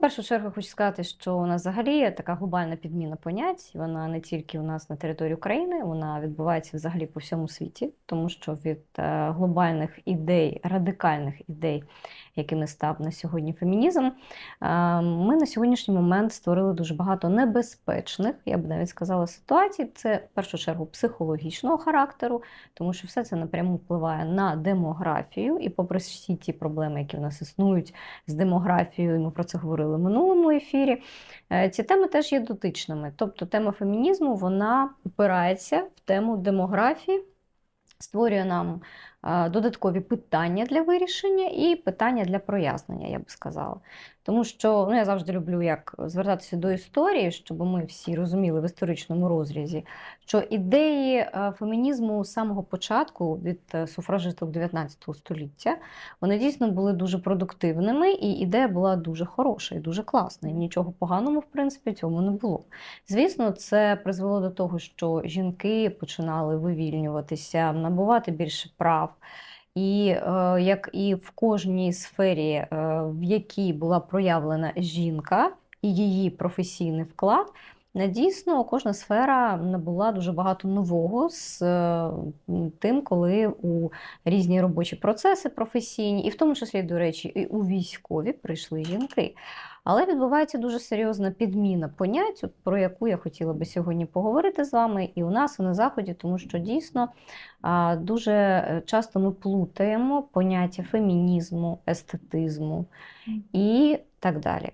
першу чергу хочу сказати, що у нас взагалі така глобальна підміна понять. Вона не тільки у нас на території України, вона відбувається взагалі по всьому світі, тому що від е, глобальних ідей, радикальних ідей, якими став на сьогодні фемінізм, е, ми на сьогоднішній момент створили дуже багато небезпечних, я б навіть сказала, ситуацій. Це в першу чергу психологічного характеру, тому що все це напряму впливає на демографію, і попри всі ті проблеми, які в нас існують з демографією, і ми про це говорили в минулому ефірі. е, Ці теми теж є дотичними. Тобто тема фемінізму вона опирається в тему демографії, створює нам додаткові питання для вирішення і питання для прояснення, я би сказала. Тому що ну, я завжди люблю як звертатися до історії, щоб ми всі розуміли в історичному розрізі, що ідеї е, фемінізму з самого початку від е, суфражисток 19 століття вони дійсно були дуже продуктивними, і ідея була дуже хороша і дуже класна. І нічого поганого, в принципі, цьому не було. Звісно, це призвело до того, що жінки починали вивільнюватися, набувати більше прав. І е, як і в кожній сфері, е, в якій була проявлена жінка і її професійний вклад, дійсно кожна сфера набула дуже багато нового з е, тим, коли у різні робочі процеси професійні, і в тому числі, до речі, і у військові прийшли жінки. Але відбувається дуже серйозна підміна понять, про яку я хотіла би сьогодні поговорити з вами і у нас, і на заході, тому що дійсно дуже е, часто ми плутаємо поняття фемінізму, естетизму і так далі.